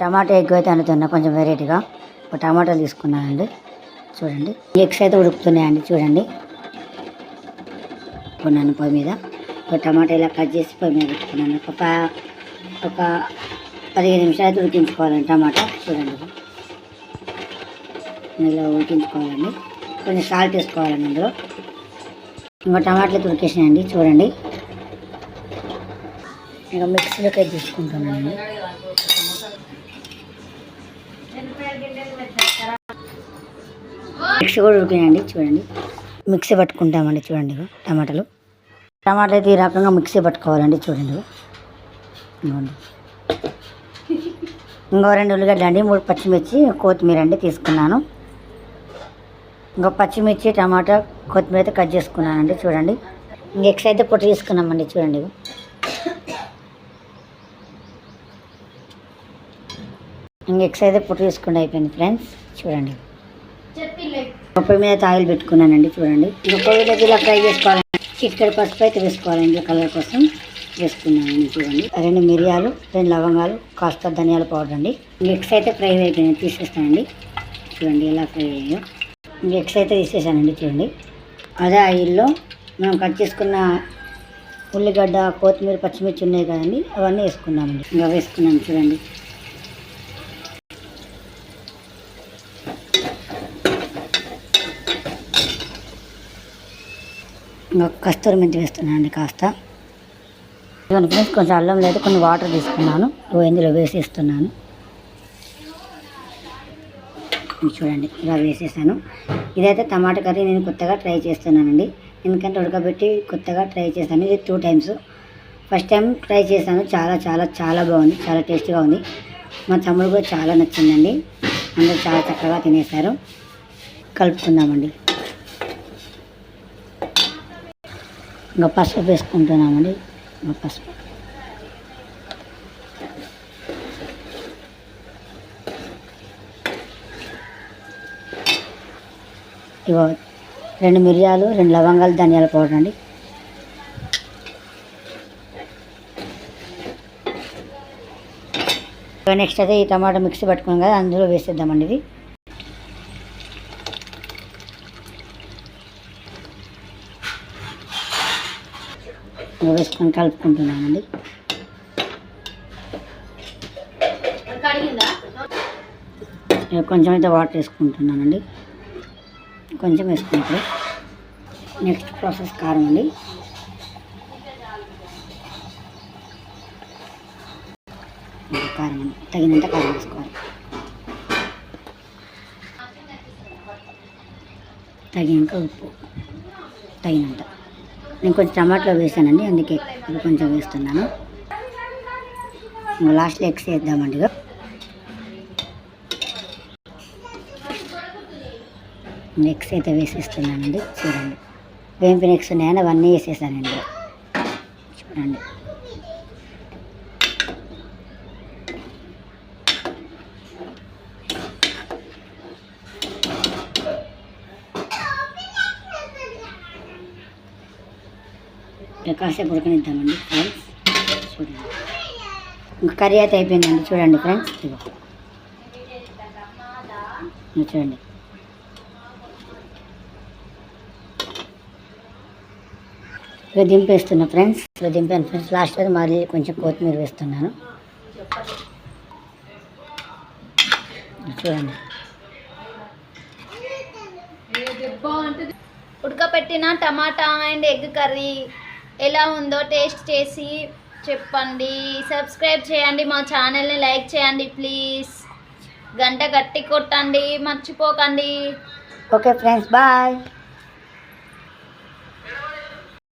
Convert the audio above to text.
టమాటా ఎక్కువైతే అయితే అనుతున్నా కొంచెం వెరైటీగా ఒక టమాటాలు తీసుకున్నానండి. చూడండి. ఎగ్స్ అయితే ఉడుకుతున్నాయండి చూడండి. కొన్నాను పొయ్యి మీద. ఒక టమాటా ఇలా కట్ చేసి పొయ్యి మీద పెట్టుకున్నాను. ఒక ఒక పదిహేను నిమిషాలు అయితే ఉడికించుకోవాలండి టమాటా. చూడండి. ఇలా ఉడికించుకోవాలండి. కొంచెం సాల్ట్ వేసుకోవాలండి ఇందులో. ఇంకా టమాటాలు ఉడికేసినాయండి చూడండి. ఇంకా మిక్సీలోకి అయితే తీసుకుంటున్నానండి. మిక్సీ కూడా ఉడికినాయండి చూడండి. మిక్సీ పట్టుకుంటామండి చూడండి టమాటాలు. టమాటాలు అయితే ఈ రకంగా మిక్సీ పట్టుకోవాలండి చూడండి ఇగో. ఇంకో రెండు ఉల్లిగడ్డ అండి మూడు పచ్చిమిర్చి కొత్తిమీర అండి తీసుకున్నాను. ఇంకో పచ్చిమిర్చి టమాటా కొత్తిమీర అయితే కట్ చేసుకున్నానండి చూడండి. ఇంక ఎక్స్ అయితే పొట్టు తీసుకున్నామండి చూడండి ఇంక ఎక్స్ అయితే పొట్టు తీసుకుంటే అయిపోయింది ఫ్రెండ్స్. చూడండి పప్పు మీద తాయిలు పెట్టుకున్నానండి చూడండి. ఇంకా పొయ్యి ఇలా ఫ్రై చేసుకోవాలండి. చిటికెడు పసుపు అయితే వేసుకోవాలండి కలర్ కోసం వేసుకున్నానండి చూడండి. రెండు మిరియాలు రెండు లవంగాలు కాస్త ధనియాల పౌడర్ అండి. ఎగ్స్ అయితే ఫ్రై అయిపోయినాయి తీసేస్తానండి. చూడండి ఎలా ఫ్రై అయ్యాయో. ఎగ్స్ అయితే తీసేసానండి చూడండి. అదే ఆయిల్లో మనం కట్ చేసుకున్న ఉల్లిగడ్డ కొత్తిమీర పచ్చిమిర్చి ఉన్నాయి కదండి అవన్నీ వేసుకున్నామండి. ఇంకా వేసుకున్నాం చూడండి. కస్తూరి మెంతి వేస్తున్నాను అండి కాస్త ఫ్రెండ్స్ కొంచెం అల్లం లేదు కొన్ని వాటర్ తీసుకున్నాను. ఇగో ఇందులో వేసేస్తున్నాను. ఇస్తున్నాను చూడండి ఇలా వేసేసాను. ఇదైతే టమాటా కర్రీ నేను కొత్తగా ట్రై చేస్తున్నానండి. ఎందుకంటే ఉడకబెట్టి కొత్తగా ట్రై చేశాను. ఇది two times. First time try చేశాను. చాలా చాలా చాలా బాగుంది. చాలా టేస్టీగా ఉంది. మా తమ్ముడు కూడా చాలా నచ్చిందండి. అందరూ చాలా చక్కగా తినేశారు. కలుపుకుందామండి. ఇంకా పసుపు వేసుకుంటున్నామండి ఇంకా పసుపు ఇవో రెండు మిరియాలు రెండు లవంగాలు ధనియాల పౌడర్ అండి. నెక్స్ట్ అయితే ఈ టమాటా మిక్సీ పట్టుకున్నాం కదా అందులో వేసేద్దామండి ఇది. ఇంకా వేసుకొని కలుపుకుంటున్నామండి. కొంచెం అయితే వాటర్ వేసుకుంటున్నానండి. కొంచెం వేసుకుంటారు నెక్స్ట్ ప్రాసెస్ కారం అండి. కారం అండి. తగినంత కారం వేసుకోవాలి. తగినంత ఉప్పు. తగినంత. నేను కొంచెం టమాటాలో వేసానండి అందుకే ఇది కొంచెం వేస్తున్నాను. లాస్ట్లో ఎగ్స్ వేద్దామండి ఎగ్స్ అయితే వేసేస్తున్నానండి చూడండి. వేంపిన ఎగ్స్ ఉన్నాయని అవన్నీ వేసేసానండి. చూడండి. కాసేపు ఉడకనిద్దామండి ఫ్రెండ్స్ చూడండి. ఇంకా కర్రీ అయితే అయిపోయిందండి. చూడండి ఫ్రెండ్స్ ఇదిగో. చూడండి. ఇక దింపేస్తున్నా ఫ్రెండ్స్ ఇక దింపాను ఫ్రెండ్స్ లాస్ట్ అయితే మళ్ళీ కొంచెం కొత్తిమీర వేస్తున్నాను. చూడండి. ఉడకపెట్టిన టమాటా అండ్ ఎగ్ కర్రీ. ఎలా ఉందో టేస్ట్ చేసి చెప్పండి. సబ్స్క్రైబ్ చేయండి మా ఛానల్ని లైక్ చేయండి ప్లీజ్. గంట గట్టి కొట్టండి మర్చిపోకండి. Okay friends bye.